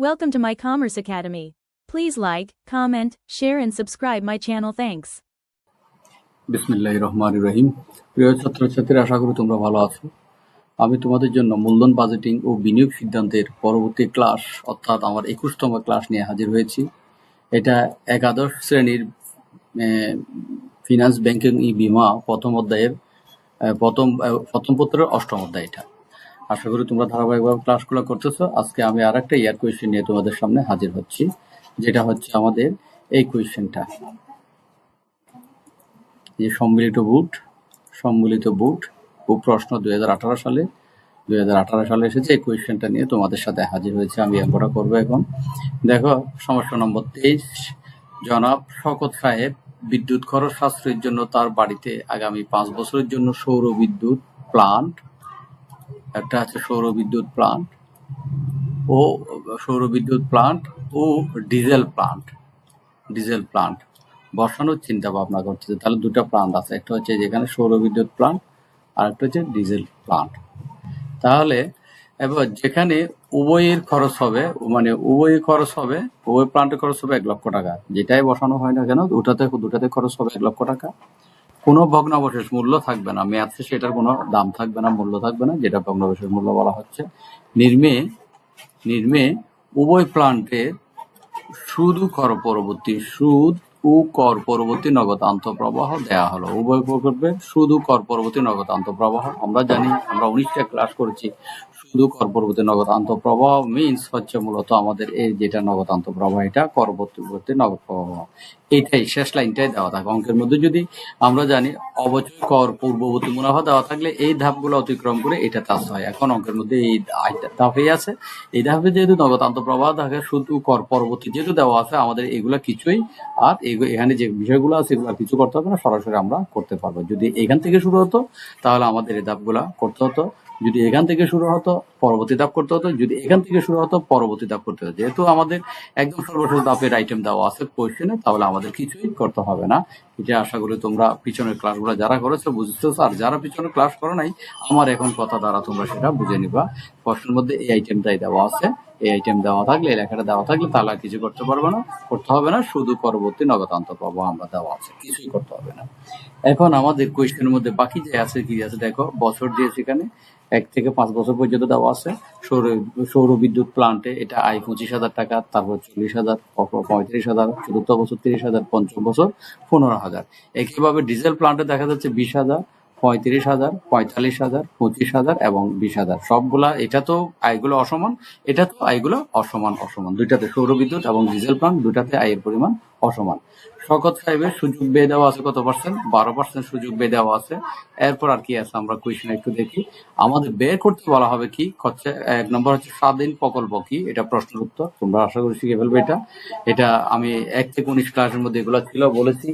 Welcome to my Commerce Academy. Please like, comment, share, and subscribe my channel. Thanks. বিসমিল্লাহ রহমান রহিম প্রিয় ছাত্রছাত্রীরা আশা করি তোমরা ভালো আছো আমি তোমাদের জন্য মূলধন বাজেটিং ও বিনিয়োগ সিদ্ধান্তের পরবর্তী ক্লাস অর্থাৎ আমার একুশতম ক্লাস নিয়ে হাজির হয়েছি এটা একাদশ শ্রেণির ফিনান্স ব্যাংকিং ই বিমা প্রথম অধ্যায়ের প্রথম প্রথম পত্রের অষ্টম অধ্যায় এটা আশা করি তোমরা ধারাবাহিকভাবে ক্লাসগুলো করতেছো। আজকে আমি আর একটা ইয়ার কোয়েশ্চেন নিয়ে তোমাদের সামনে হাজির হচ্ছি, যেটা হচ্ছে আমাদের এই কোয়েশ্চেনটা যে সম্মিলিত বুট সম্মিলিত বুট ও প্রশ্ন দুই হাজার আঠারো সালে, দুই হাজার আঠারো সালে এসেছে, এই কোয়েশ্চেনটা নিয়ে তোমাদের সাথে হাজির হয়েছে আমি অঙ্কটা করব এখন। দেখো, সমস্যা নম্বর তেইশ, জনাব শকত সাহেব বিদ্যুৎ খরচ সাশ্রয়ের জন্য তার বাড়িতে আগামী পাঁচ বছরের জন্য সৌর বিদ্যুৎ প্লান্ট একটা আছে সৌর বিদ্যুৎ প্লান্ট ও সৌর বিদ্যুৎ প্লান্ট ও ডিজেল প্লান্ট ডিজেল প্লান্ট বসানোর চিন্তা ভাবনা করতেছে তাহলে দুটো প্লান্ট আছে, একটা হচ্ছে যেখানে সৌর বিদ্যুৎ প্লান্ট আর একটা হচ্ছে ডিজেল প্লান্ট তাহলে, এবার যেখানে উভয়ের খরচ হবে মানে উভয় খরচ হবে, উভয় প্লান্টের খরচ হবে এক লক্ষ টাকা। যেটাই বসানো হয় না কেন, দুটাতে দুটাতে খরচ হবে এক লক্ষ টাকা। কোনো ভগ্নাবশেষ মূল্য থাকবে না। মেয়াদে সেটার কোনো দাম থাকবে না, মূল্য থাকবে না, যেটা ভগ্নাবশেষ মূল্য বলা হচ্ছে। নির্মে নির্মে, উভয় প্লান্টের শুধু কর পরবর্তী, সুদ ও কর পরবর্তী নগদ আন্তঃপ্রবাহ দেয়া হলো। উভয় প্রকল্পে শুধু কর পরবর্তী নগদ আন্তঃপ্রবাহ, আমরা জানি, আমরা উনিশটা ক্লাস করেছি। শুধু কর পরবর্তী নগদ আন্তঃপ্রবাহ মিনস হচ্ছে মূলত আমাদের এই যেটা নগদ আন্তঃপ্রবাহ, এটা কর পরবর্তী নগদ প্রবাহ। এইটাই শেষ লাইনটাই দেওয়া থাকে অঙ্কের মধ্যে যদি আমরা জানি অবচয়, কর, পূর্ববর্তী মুনাফা দেওয়া থাকলে এই ধাপগুলো অতিক্রম করে এটা তাস হয়। এখন অঙ্কের মধ্যে এই ধাপেই আছে। এই ধাপে যেহেতু নগদ প্রবাহ থাকে, শুধু কর পরবর্তী যেহেতু দেওয়া আছে, আমাদের এগুলা কিছুই আর এখানে যে বিষয়গুলো আছে, এগুলো কিছু করতে হবে না, সরাসরি আমরা করতে পারব। যদি এখান থেকে শুরু হতো, তাহলে আমাদের এই ধাপগুলা করতে হতো। যদি এখান থেকে শুরু হতো, পরবর্তী ধাপ করতে হতো, যদি এখান থেকে শুরু হতো, পরবর্তী ধাপ করতে হতো। যেহেতু আমাদের একদম সর্বশেষ ধাপের আইটেম দেওয়া আছে কোয়েশ্চেনে তাহলে আমাদের কিছুই করতে হবে না। এটা আশা করি তোমরা পিছনের ক্লাসগুলো যারা করেছ বুঝতেছো আর যারা পিছনের ক্লাস করো নাই, আমার এখন কথা দ্বারা তোমরা সেটা বুঝে নিবা। প্রশ্নের মধ্যে এই আইটেমটাই দেওয়া আছে। এই আইটেম দেওয়া থাকলে এই লেখাটা দেওয়া থাকলে তাহলে কিছু করতে পারবে না, করতে হবে না, শুধু পরবর্তী নগদ আন্তঃপ্রবাহ আমরা, দেওয়া আছে, কিছুই করতে হবে না। এখন আমাদের কোয়েশ্চেনের মধ্যে বাকি যে আছে, কি আছে, দেখো, বছর দিয়েছে এখানে, এক থেকে পাঁচ বছর পর্যন্ত দেওয়া আছে। সৌর সৌর বিদ্যুৎ প্লান্টে এটা আয় পঁচিশ হাজার টাকা, তারপর চল্লিশ হাজার পঁয়ত্রিশ হাজার, চতুর্থ বছর তিরিশ হাজার, পঞ্চম বছর পনেরো হাজার। একইভাবে ডিজেল প্লান্টে দেখা যাচ্ছে বিশ হাজার পঁয়ত্রিশ হাজার, পঁয়তাল্লিশ হাজার, পঁচিশ হাজার এবং বিশ হাজার। সবগুলা, এটা তো আয়গুলো অসমান, এটা তো আয়গুলো অসমান অসমান। দুইটাতে সৌর বিদ্যুৎ এবং ডিজেল প্লান্ট, দুইটাতে আয়ের পরিমাণ অসমান। শকত সাহেবের সুযোগ বেয়ে দেওয়া আছে কত পার্সেন্ট? বারো পার্সেন্ট সুযোগ বেয়ে দেওয়া আছে। এরপর আর কি আছে আমরা কোয়েশন একটু দেখি। আমাদের বের করতে বলা হবে কি? হচ্ছে, এক নম্বর হচ্ছে স্বাধীন প্রকল্প কি? এটা প্রশ্নের উত্তর। তোমরা আশা করি শিখে ফেলবে এটা। এটা আমি এক থেকে উনিশ ক্লাসের মধ্যে এগুলো ছিল, বলেছি।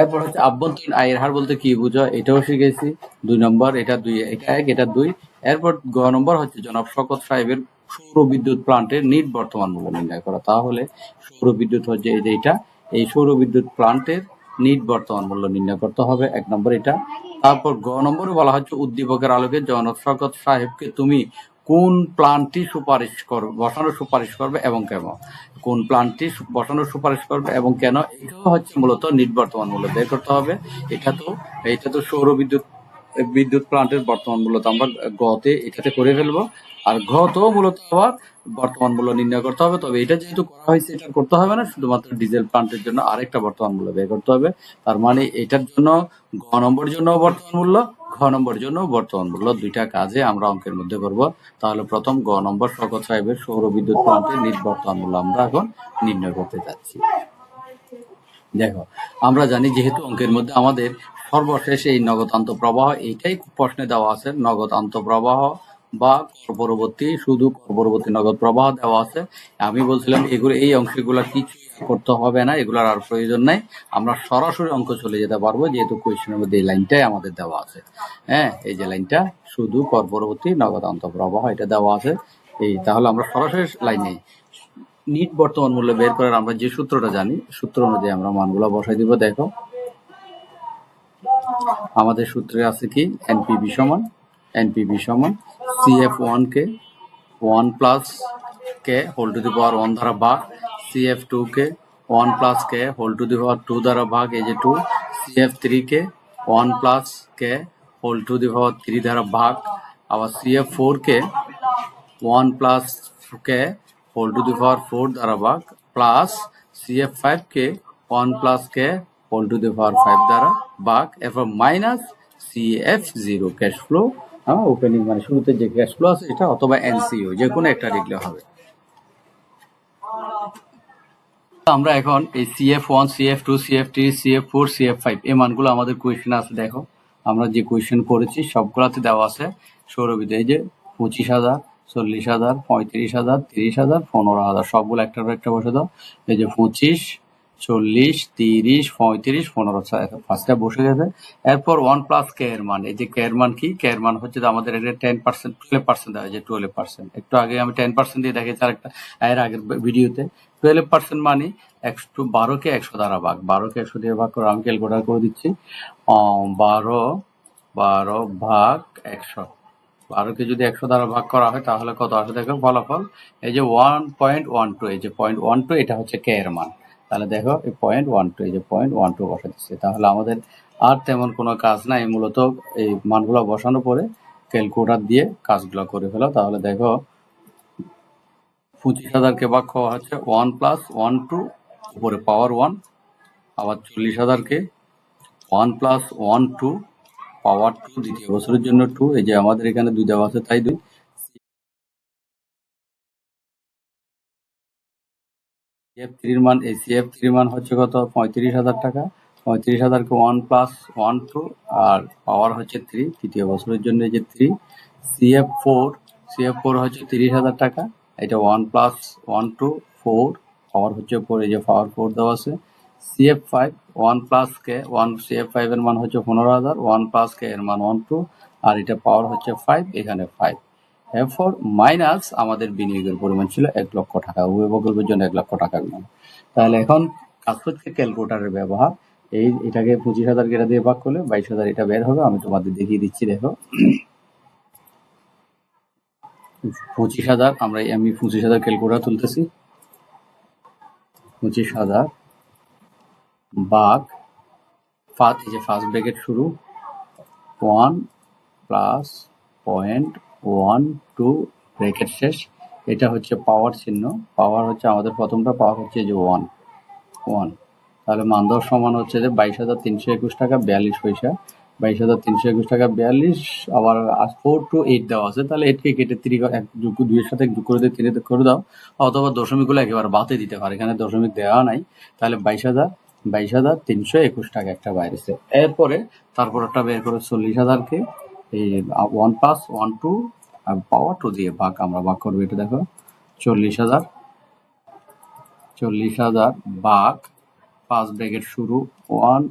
এরপর হচ্ছে আভ্যন্তরীণ আয়ের হার বলতে কি বুঝো এটাও শিখেছি। দুই নম্বর, এটা দুই, এটা এক, এটা দুই। এরপর গ নম্বর হচ্ছে জনাব শকত সাহেবের সৌর বিদ্যুৎ প্লান্টের নিট বর্তমান মূল্য নির্ণয় করা। তাহলে সৌর বিদ্যুৎ হচ্ছে এই যে এটা এই সৌর বিদ্যুৎ প্লান্টের নিট বর্তমান মূল্য নির্ণয় করতে হবে, এক নম্বর এটা। তারপর গ নম্বরে বলা হচ্ছে, উদ্দীপকের আলোকে জনক শকত সাহেবকে তুমি কোন প্ল্যানটি সুপারিশ কর, বসানোর সুপারিশ করবে এবং কেন? কোন প্ল্যানটি বসানোর সুপারিশ করবে এবং কেন? এটাও হচ্ছে মূলত নিট বর্তমান মূল্য বের করতে হবে। এটা তো এটা তো সৌর বিদ্যুৎ প্লান্টের বর্তমান মূল্য তো আমরা গতে এটাতে করে ফেলব। আর ঘ তো মূলত আবার বর্তমান মূল্য নির্ণয় করতে হবে। তবে এটা যেহেতু করা হয়েছে, এটা করতে হবে না। শুধুমাত্র ডিজেল প্লান্টের জন্য আরেকটা বর্তমান মূল্য বের করতে হবে। তার মানে এটার জন্য ঘ নম্বরের জন্য বর্তমান মূল্য, ঘ নম্বরের জন্য বর্তমান মূল্য। দুইটা কাজে আমরা অঙ্কের মধ্যে করব। তাহলে প্রথম গ নম্বর শকত সাহেবের সৌর বিদ্যুৎ প্লান্টের নিট বর্তমান মূল্য আমরা এখন নির্ণয় করতে যাচ্ছি। দেখো, আমরা জানি যেহেতু অঙ্কের মধ্যে আমাদের সর্বশেষ এই নগদ আন্তঃপ্রবাহ এইটাই প্রশ্নে দেওয়া আছে নগদ আন্তঃপ্রবাহ বা কর পরবর্তী, শুধু কর পরবর্তী নগদ প্রবাহ দেওয়া আছে। আমি বলছিলাম, এগুলো, এই অংশগুলো কিছু করতে হবে না, এগুলোর আর প্রয়োজন নাই। আমরা সরাসরি অঙ্ক চলে যেতে পারব, যেহেতু কোয়েশ্চেনের মধ্যে এই লাইনটাই আমাদের দেওয়া আছে। হ্যাঁ এই যে লাইনটা শুধু কর পরবর্তী নগদ আন্তঃপ্রবাহ এটা দেওয়া আছে। এই, তাহলে আমরা সরাসরি লাইনে নিট বর্তমান মূল্য বের করার আমরা যে সূত্রটা জানি, সূত্র অনুযায়ী আমরা মানগুলো বসাই দিব, দেখো। আমাদের সূত্রে আছে কি? এনপিবি সমান এনপিবি সমান CF one K one plus K whole to the power one দ্বারা ভাগ C F two K one plus K whole to the power two দ্বারা ভাগ, এই যে two C F three K one plus K whole to the power three দ্বারা ভাগ, আবার C F four K one plus K whole to the power four দ্বারা ভাগ plus C F five K one plus K whole to the power five দ্বারা ভাগ এরপর minus C F zero cash flow হ্যাঁ opening মানে শুরুতে যে cash flow আছে এটা অথবা এনসিও যে কোনো একটা লিখলে হবে। আমরা এখন এই CF one CF two CF three CF four CF five এই মানগুলো আমাদের কোয়েশ্চেন আছে, দেখো। আমরা যে কোয়েশ্চেন করেছি, সবগুলাতে দেওয়া আছে সৌরবিদে এই যে পঁচিশ হাজার, চল্লিশ হাজার, পঁয়ত্রিশ হাজার, তিরিশ হাজার, পনেরো হাজার, সবগুলো একটার একটা বসে দাও। এই যে পঁচিশ চল্লিশ, তিরিশ, পঁয়ত্রিশ, পনেরো ফার্স্টটা বসে গেছে এরপর ওয়ান প্লাস কে এর মান এই যে কে এর মান কি? কে এর মান হচ্ছে আমাদের এটা টেন পার্সেন্ট টুয়েলভ পার্সেন্ট দেওয়া যে টুয়েলভ পার্সেন্ট একটু আগে আমি টেন পার্সেন্ট দিয়ে দেখেছি আরেকটা, এর আগের ভিডিওতে। টুয়েলভ পার্সেন্ট মানে একশো বারোকে একশো দ্বারা ভাগ। বারোকে একশো দিয়ে ভাগ করে আমি ক্যালকুলেটার করে দিচ্ছি। বারো বারো ভাগ একশো। বারোকে যদি একশো দ্বারা ভাগ করা হয়, তাহলে কত আসে দেখো? ফলাফল। এই যে ওয়ান পয়েন্ট ওয়ান টু এই যে পয়েন্ট ওয়ান টু এটা হচ্ছে কে এর মান তাহলে দেখো, এই পয়েন্ট ওয়ান টু এই যে পয়েন্ট ওয়ান টু বসা দিচ্ছে তাহলে আমাদের আর তেমন কোনো কাজ নাই, মূলত এই মানগুলো বসানোর পরে ক্যালকুলেটার দিয়ে কাজগুলো করে ফেলো। তাহলে দেখো, পঁচিশ হাজারকে ভাগ করা হচ্ছে ওয়ান প্লাস ওয়ান টু উপরে পাওয়ার ওয়ান আবার চল্লিশ হাজারকে one plus one two power two দ্বিতীয় বছরের জন্য টু এই যে আমাদের এখানে দুই দেওয়া আছে, তাই দুই। সিএফ থ্রির মান এই সিএফ থ্রির মান হচ্ছে কত? পঁয়ত্রিশ হাজার টাকা। পঁয়ত্রিশ হাজারকে ওয়ান প্লাস ওয়ান টু আর পাওয়ার হচ্ছে থ্রি তৃতীয় বছরের জন্য যে three CF four CF four হচ্ছে তিরিশ হাজার টাকা। এটা one plus one two four power হচ্ছে ফোর এই যে পাওয়ার ফোর দেওয়া আছে। CF five one plus K one CF five এর মান হচ্ছে পনেরো হাজার ওয়ান প্লাস কে এর মান ওয়ান টু আর এটা পাওয়ার হচ্ছে ফাইভ এখানে ফাইভ এরপর মাইনাস আমাদের বিনিয়োগের পরিমাণ ছিল এক লক্ষ টাকা উভয় প্রকল্পের জন্য এক লক্ষ টাকা তাহলে এখন কাজ হচ্ছে ক্যালকুলেটারের ব্যবহার, এই এটাকে পঁচিশ হাজার কেটা দিয়ে ভাগ করলে বাইশ হাজার এটা বের হবে, আমি তোমাদের দেখিয়ে দিচ্ছি, দেখো। পঁচিশ হাজার, আমরা আমি পঁচিশ হাজার ক্যালকুলেটার তুলতেছি। পঁচিশ হাজার বাঘ ফার্স্ট যে ফার্স্ট ব্র্যাকেট শুরু, one plus point one two bracket শেষ। এটা হচ্ছে পাওয়ার চিহ্ন। পাওয়ার হচ্ছে আমাদের প্রথমটা পাওয়ার হচ্ছে যে ওয়ান ওয়ান তাহলে মানদর সমান হচ্ছে যে বাইশ হাজার তিনশো একুশ টাকা, বিয়াল্লিশ পয়সা। বাইশ হাজার তিনশো একুশ টাকা, বিয়াল্লিশ। আবার ফোর টু এইট দেওয়া আছে। তাহলে এইটকে কেটে থ্রি এক যোগ দুইয়ের সাথে যোগ করে দিয়ে তিনে করে দাও। অথবা দশমিকগুলো একেবারে বাতে দিতে পারে। এখানে দশমিক দেওয়া নাই। তাহলে বাইশ হাজার বাইশ হাজার তিনশো একুশ টাকা একটা বাইরেছে। এরপরে তারপর একটা বের করে চল্লিশ হাজারকে এই one plus one two power two দিয়ে ভাগ আমরা ভাগ করব এটা দেখো, চল্লিশ হাজার। চল্লিশ হাজার ভাগ পাঁচ ব্র্যাকেট শুরু one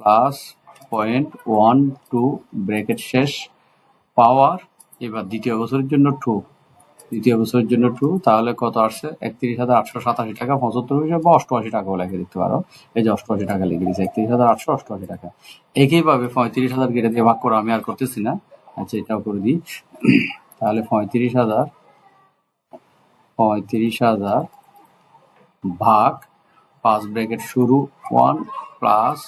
plus point one two bracket শেষ পাওয়ার এবার দ্বিতীয় বছরের জন্য টু দ্বিতীয় বছরের জন্য টু তাহলে কত আসছে? একত্রিশ হাজার আটশো সাতাশি টাকা, পঁচাত্তর পয়সা বা অষ্টআশি টাকাও লিখে দিতে পারো। এই যে অষ্টআশি টাকা লিখে দিচ্ছে একত্রিশ হাজার আটশো অষ্টআশি টাকা। একইভাবে পঁয়ত্রিশ হাজার কেটে দিয়ে ভাগ করে আমি আর করতেছি না। আচ্ছা এটাও করে দিই। তাহলে পঁয়ত্রিশ হাজার পঁয়ত্রিশ হাজার ভাগ পাঁচ ব্র্যাকেট শুরু one plus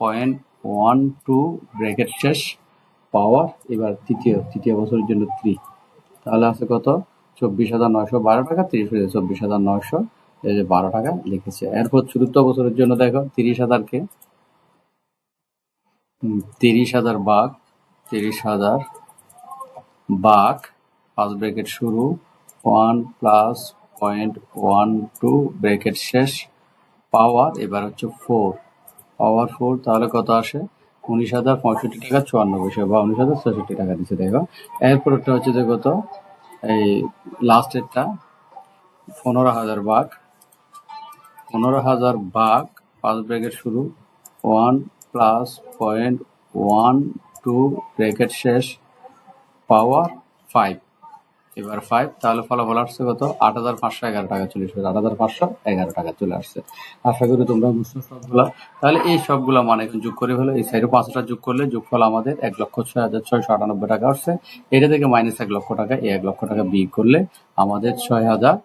point one two bracket শেষ পাওয়ার এবার তৃতীয় তৃতীয় বছরের জন্য থ্রি তাহলে আছে কত? চব্বিশ হাজার নয়শো বারো টাকা, তিরিশ হাজার চব্বিশ হাজার নয়শো, এই যে বারো টাকা লিখেছে। এরপর চতুর্থ বছরের জন্য দেখো, তিরিশ হাজারকে। তিরিশ হাজার বাঘ, তিরিশ হাজার বাঘ, পাঁচ ব্র্যাকেট শুরু, one plus point one two bracket শেষ, পাওয়ার এবার হচ্ছে ফোর। পাওয়ার ফোর তাহলে কত আসে? উনিশ হাজার পঁয়ষট্টি টাকা চুয়ান্ন পয়সা বা উনিশ হাজার ছষট্টি টাকা দিচ্ছে, দেখো। এরপরটা হচ্ছে যে কত? এই লাস্টেরটা পনেরো হাজার বাঘ। পনেরো হাজার বাঘ, পাঁচ ব্র্যাকেট শুরু। One plus point one two bracket শেষ। পাওয়ার ফাইভ এবার ফাইভ তাহলে ফলাফল আসছে কত? আট হাজার পাঁচশো এগারো টাকা চলে আসছে আট হাজার পাঁচশো এগারো টাকা চলে আসছে। আশা করি তোমরা বুঝছ সবগুলা। তাহলে এই সবগুলো মানে এখন যোগ করে ফেলো। এই সাইডে পাঁচটা যোগ করলে যোগফল আমাদের এক লক্ষ ছয় হাজার ছয়শো আটানব্বই টাকা আসছে। এটা থেকে মাইনাস এক লক্ষ টাকা, এই এক লক্ষ টাকা বিয়োগ করলে আমাদের ছয় হাজার,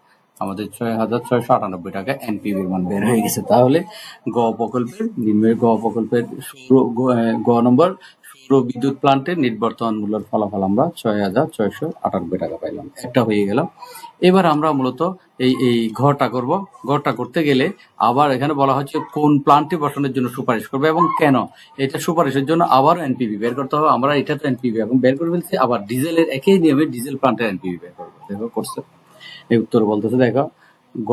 আমাদের ছয় হাজার ছয়শো আটানব্বই টাকা এনপিভির মান বের হয়ে গেছে। তাহলে গ প্রকল্পের, নিম্নের গ প্রকল্পের গ নম্বর সৌর বিদ্যুৎ প্লান্টের নিট বর্তমান মূল্যের ফলাফল আমরা ছয় হাজার ছয়শো আটানব্বই টাকা পাইলাম। একটা হয়ে গেল। এবার আমরা মূলত এই এই ঘরটা করব। ঘরটা করতে গেলে আবার এখানে বলা হচ্ছে কোন প্লান্টটি বসানোর জন্য সুপারিশ করবে এবং কেন? এটা সুপারিশের জন্য আবার এনপিভি বের করতে হবে। আমরা এটা তো এনপিভি এখন বের করে ফেলছি। আবার ডিজেলের একই নিয়মে ডিজেল প্লান্টের এনপিভি বের করব। দেখো করছে। এই উত্তর বলতেছে, দেখো, গ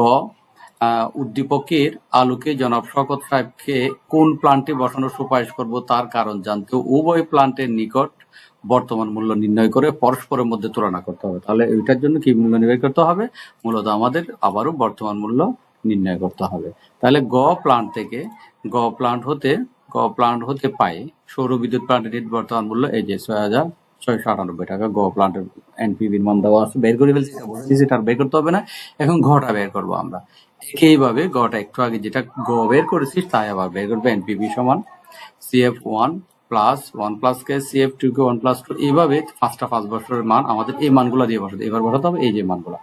উদ্দীপকের আলোকে জনাব শকত সাহেবকে কোন প্লান্টে বসানোর সুপারিশ করব তার কারণ জানতে উভয় প্লান্টের নিকট বর্তমান মূল্য নির্ণয় করে পরস্পরের মধ্যে তুলনা করতে হবে। তাহলে এটার জন্য কি মূল্য নির্ণয় করতে হবে? মূলত আমাদের আবারও বর্তমান মূল্য নির্ণয় করতে হবে। তাহলে গ প্লান্ট থেকে গ প্লান্ট হতে, গ প্লান্ট হতে পাই সৌর বিদ্যুৎ প্লান্টের বর্তমান মূল্য এই যে ছয় হাজার ছয়শো আটানব্বই টাকা। গ প্লান্টের এনপিবির মান দেওয়া আছে, বের করে ফেলছি সেটা বের করতে হবে না। এখন ঘটা বের করব আমরা। একইভাবে গটা একটু আগে যেটা গ বের করেছি তাই আবার বের করবে এনপিবি সমান CF one plus one plus K CF two K one plus two এইভাবে পাঁচটা পাঁচ বছরের মান আমাদের এই মানগুলো দিয়ে বসাতে এবার বসাতে হবে এই যে মানগুলো।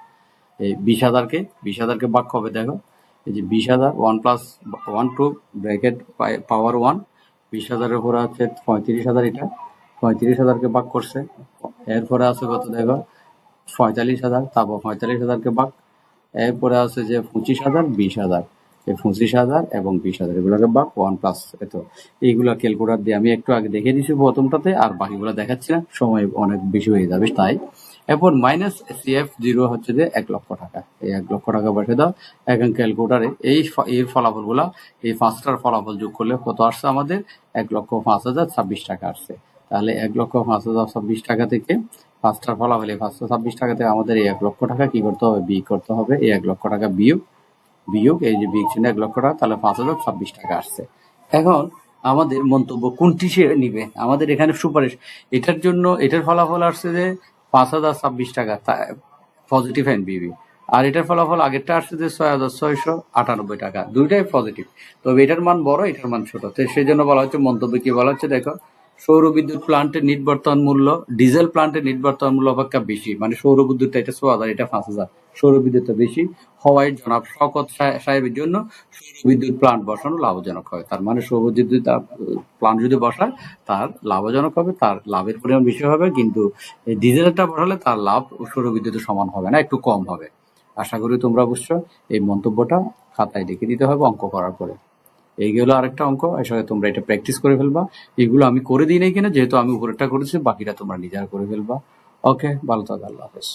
এই বিশ হাজারকে বিশ হাজারকে বাক্য হবে, দেখো। এই যে বিশ হাজার one plus one two bracket power one বিশ হাজারের উপরে আছে পঁয়ত্রিশ হাজার এটা। পঁয়ত্রিশ হাজারকে বাক করছে। এরপরে আছে কত, দেখো, পঁয়তাল্লিশ হাজার, তারপর পঁয়তাল্লিশ হাজারকে বাক এরপরে আছে যে পঁচিশ হাজার, বিশ হাজার। এই পঁচিশ হাজার এবং বিশ হাজার, এগুলোকে বা ওয়ান প্লাস এত। এইগুলা ক্যালকুলেটার দিয়ে আমি একটু আগে দেখে দিয়েছি প্রথমটাতে, আর বাকিগুলো দেখাচ্ছি না, সময় অনেক বেশি হয়ে যাবে, তাই। এরপর মাইনাস সিএফ জিরো হচ্ছে যে এক লক্ষ টাকা। এই এক লক্ষ টাকা বসে দাও, এখন ক্যালকুলেটারে এই এর ফলাফলগুলা, এই পাঁচটার ফলাফল যোগ করলে কত আসছে আমাদের? এক লক্ষ পাঁচ হাজার ছাব্বিশ টাকা আসছে। তাহলে এক লক্ষ পাঁচ হাজার ছাব্বিশ টাকা থেকে পাঁচটার ফলাফল পাঁচশো ছাব্বিশ টাকাতে আমাদের এক লক্ষ টাকা কি করতে হবে? বিয়োগ করতে হবে। এই এক লক্ষ টাকা বিয়োগ বিয়োগ, এই যে বিয়োগ এক লক্ষ টাকা, তাহলে পাঁচ হাজার ছাব্বিশ টাকা আসছে। এখন আমাদের মন্তব্য কোনটি সে নিবে? আমাদের এখানে সুপারিশ, এটার জন্য, এটার ফলাফল আসছে যে পাঁচ হাজার ছাব্বিশ টাকা পজিটিভ এনবিবি আর এটার ফলাফল আগেরটা আসছে যে ছয় হাজার ছয়শো আটানব্বই টাকা, দুইটাই পজিটিভ তবে এটার মান বড়, এটার মান ছোট। তো সেই জন্য বলা হচ্ছে, মন্তব্য কি বলা হচ্ছে, দেখো সৌর বিদ্যুৎ প্লান্টের নিট বর্তমান মূল্য, ডিজেল প্লান্টের নিট বর্তমান মূল্য অপেক্ষা বেশি। মানে সৌর বিদ্যুৎটা এটা ছ হাজার এটা পাঁচ হাজার। সৌর বিদ্যুৎটা বেশি। হওয়ায় জনাব শকত সাহেবের জন্য সৌর বিদ্যুৎ প্লান্ট বসানো লাভজনক হয়। তার মানে সৌর বিদ্যুৎ প্লান্ট যদি বসায়, তার লাভজনক হবে, তার লাভের পরিমাণ বেশি হবে, কিন্তু ডিজেলটা বসালে তার লাভ সৌর বিদ্যুতের সমান হবে না, একটু কম হবে। আশা করি তোমরা অবশ্য এই মন্তব্যটা খাতায় লিখে দিতে হবে, অঙ্ক করার পরে। এইগুলো আরেকটা অঙ্ক আসলে তোমরা এটা প্র্যাকটিস করে ফেলবা। এগুলো আমি করে দিই নাই কিনা, যেহেতু আমি উপরেরটা করেছি, বাকিটা তোমরা নিজেরা করে ফেলবা। ওকে ভালো থাকো, আল্লাহ হাফেজ।